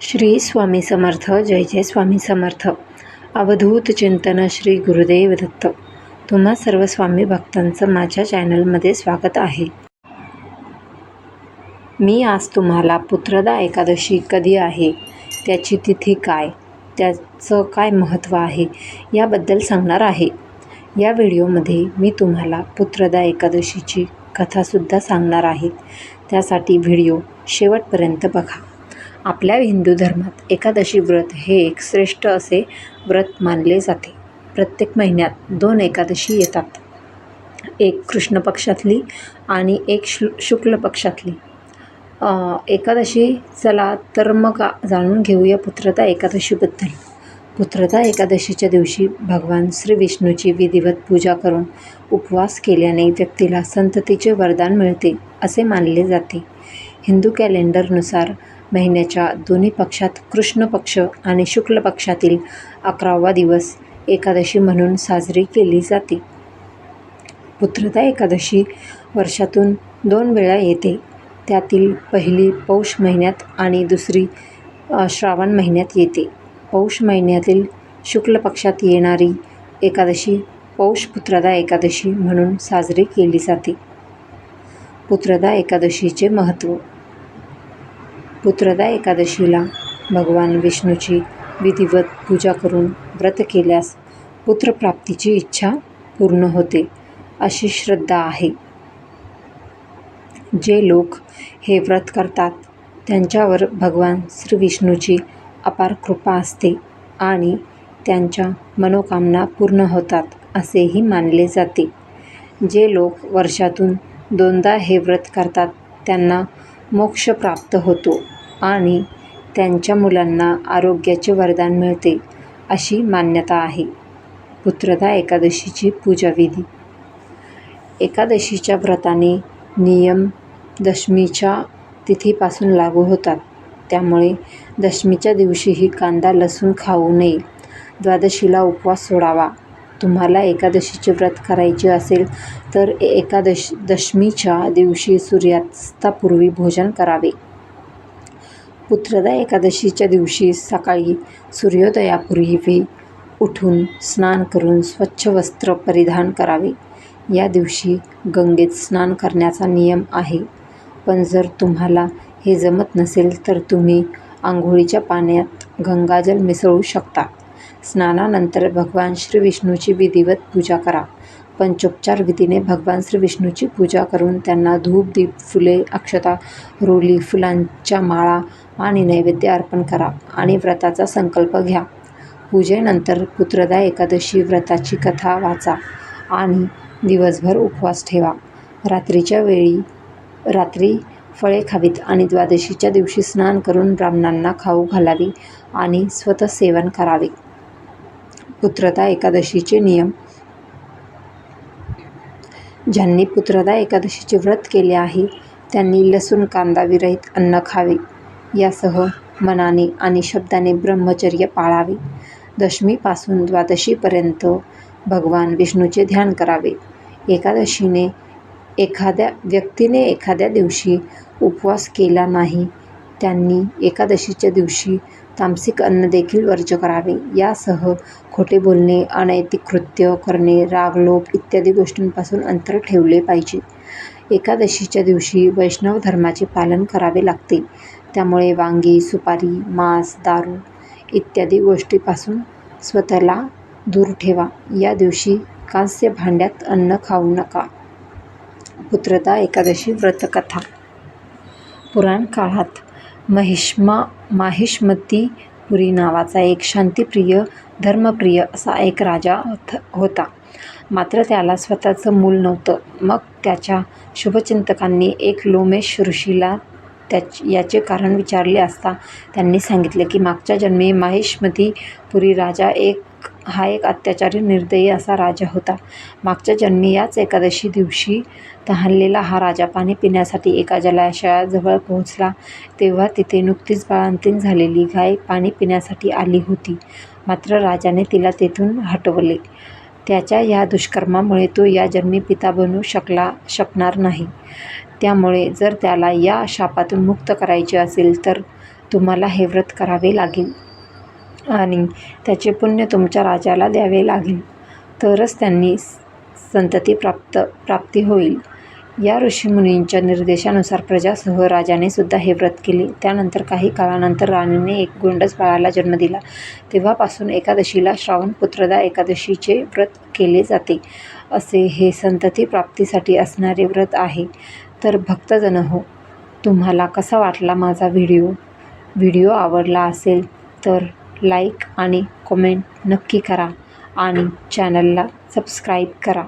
श्री स्वामी समर्थ जय जय स्वामी समर्थ. अवधूत चिंतन श्री गुरुदेव दत्त. तुम्हा सर्व स्वामी भक्तांचं माझ्या चॅनलमध्ये स्वागत आहे. मी आज तुम्हाला पुत्रदा एकादशी कधी आहे त्याची तिथी काय त्याचं काय महत्त्व आहे याबद्दल सांगणार आहे. या व्हिडिओमध्ये मी तुम्हाला पुत्रदा एकादशीची कथासुद्धा सांगणार आहे. त्यासाठी व्हिडिओ शेवटपर्यंत बघा. आपल्या हिंदू धर्मात एकादशी व्रत हे एक श्रेष्ठ असे व्रत मानले जाते. प्रत्येक महिन्यात दोन एकादशी येतात. एक कृष्ण पक्षातली आणि एक शु शुक्ल पक्षातली. एकादशी चला तर मग जाणून घेऊया पुत्रता एकादशीबद्दल. पुत्रता एकादशीच्या दिवशी भगवान श्री विष्णूची विधिवत पूजा करून उपवास केल्याने व्यक्तीला संततीचे वरदान मिळते असे मानले जाते. हिंदू कॅलेंडरनुसार महिन्याच्या दोन्ही पक्षात कृष्ण पक्ष आणि शुक्ल पक्षातील अकरावा दिवस एकादशी म्हणून साजरी केली जाते. पुत्रदा एकादशी वर्षातून दोन वेळा येते. त्यातील पहिली पौष महिन्यात आणि दुसरी श्रावण महिन्यात येते. पौष महिन्यातील शुक्ल पक्षात येणारी एकादशी पौष पुत्रदा एकादशी म्हणून साजरी केली जाते. पुत्रदा एकादशीचे महत्त्व पुत्रदा एकादशीला भगवान विष्णूची विधिवत पूजा करून व्रत केल्यास पुत्रप्राप्तीची इच्छा पूर्ण होते अशी श्रद्धा आहे. जे लोक हे व्रत करतात त्यांच्यावर भगवान श्री विष्णूची अपार कृपा असते आणि त्यांच्या मनोकामना पूर्ण होतात असेही मानले जाते. जे लोक वर्षातून दोनदा हे व्रत करतात त्यांना मोक्ष प्राप्त होतो आणि त्यांच्या मुलांना आरोग्याचे वरदान मिळते अशी मान्यता आहे. पुत्रदा एकादशीची पूजाविधी. एकादशीच्या व्रताने नियम दशमीच्या तिथीपासून लागू होतात. त्यामुळे दशमीच्या दिवशीही कांदा लसूण खाऊ नये. द्वादशीला उपवास सोडावा. तुम्हाला एकादशीचे व्रत करायचे असेल तर एकादश दशमीच्या दिवशी सूर्यास्तापूर्वी भोजन करावे. पुत्रदा एकादशीच्या दिवशी सकाळी सूर्योदयापूर्वी उठून स्नान करून स्वच्छ वस्त्र परिधान करावे. या दिवशी गंगेत स्नान करण्याचा नियम आहे. पण जर तुम्हाला हे जमत नसेल तर तुम्ही आंघोळीच्या पाण्यात गंगाजल मिसळू शकता. स्नानानंतर भगवान श्री विष्णूची विधिवत पूजा करा. पंचोपचार विधीने भगवान श्री विष्णूची पूजा करून त्यांना धूप दीप फुले अक्षता रोली फुलांच्या माळा आणि नैवेद्य अर्पण करा आणि व्रताचा संकल्प घ्या. पूजेनंतर पुत्रदा एकादशी व्रताची कथा वाचा आणि दिवसभर उपवास ठेवा. रात्रीच्या वेळी रात्री फळे खावीत आणि द्वादशीच्या दिवशी स्नान करून ब्राह्मणांना खाऊ घालावी आणि स्वतः सेवन करावे. पुत्रदा एकादशीचे नियम. ज्यांनी पुत्रदा एकादशीचे व्रत केले आहे त्यांनी लसूण कांदा विरहित अन्न खावे. यासह मनाने आणि शब्दाने ब्रह्मचर्य पाळावे. दशमीपासून द्वादशीपर्यंत भगवान विष्णूचे ध्यान करावे. एकादशीने एखाद्या व्यक्तीने एखाद्या दिवशी उपवास केला नाही त्यांनी एकादशीच्या दिवशी तामसिक अन्न देखील वर्ज करावे. यासह खोटे बोलणे अनैतिक कृत्य करणे रागलोभ इत्यादी गोष्टींपासून अंतर ठेवले पाहिजे. एकादशीच्या दिवशी वैष्णव धर्माचे पालन करावे लागते. त्यामुळे वांगी सुपारी मांस दारू इत्यादी गोष्टीपासून स्वतःला दूर ठेवा. या दिवशी कांस्य भांड्यात अन्न खाऊ नका. पुत्रदा एकादशी व्रतकथा. पुराण काळात महिष्मा माहिष्मतीपुरी नावाचा एक शांतिप्रिय धर्मप्रिय असा एक राजा होता मात्र त्याला स्वतःचं मूल नव्हतं. मग त्याच्या शुभचिंतकांनी एक लोमेश ऋषीला त्याच याचे कारण विचारले असता त्यांनी सांगितले की मागच्या जन्मी माहिष्मतीपुरी राजा एक हा एक अत्याचारी निर्दयी असा राजा होता. मागच्या जन्मी याच एकादशी दिवशी तहानलेला हा राजा पाणी पिण्यासाठी एका जलाशयाजवळ पोहोचला. तेव्हा तिथे नुकतीच बाळंतीण झालेली गाय पाणी पिण्यासाठी आली होती. मात्र राजाने तिला तेथून हटवले. त्याच्या या दुष्कर्मामुळे तो या जन्मी पिता बनू शकला शकणार नाही. त्यामुळे जर त्याला या शापातून मुक्त करायचे असेल तर तुम्हाला हे व्रत करावे लागेल. आणि त्याचे पुण्य तुमच्या राजाला द्यावे लागेल. तरच त्यांनी संतती प्राप्त प्राप्ती होईल. या ऋषीमुनींच्या निर्देशानुसार प्रजासह राजाने सुद्धा हे व्रत केले. त्यानंतर काही काळानंतर राणीने एक गोंडस बाळाला जन्म दिला. तेव्हापासून एकादशीला श्रावण पुत्रदा एकादशीचे व्रत केले जाते. असे हे संतती प्राप्तीसाठी असणारे व्रत आहे. तर भक्तजन हो तुम्हाला कसा वाटला माझा व्हिडिओ? व्हिडिओ आवडला असेल तर लाईक आणि कमेंट नक्की करा आणि चॅनलला सबस्क्राईब करा.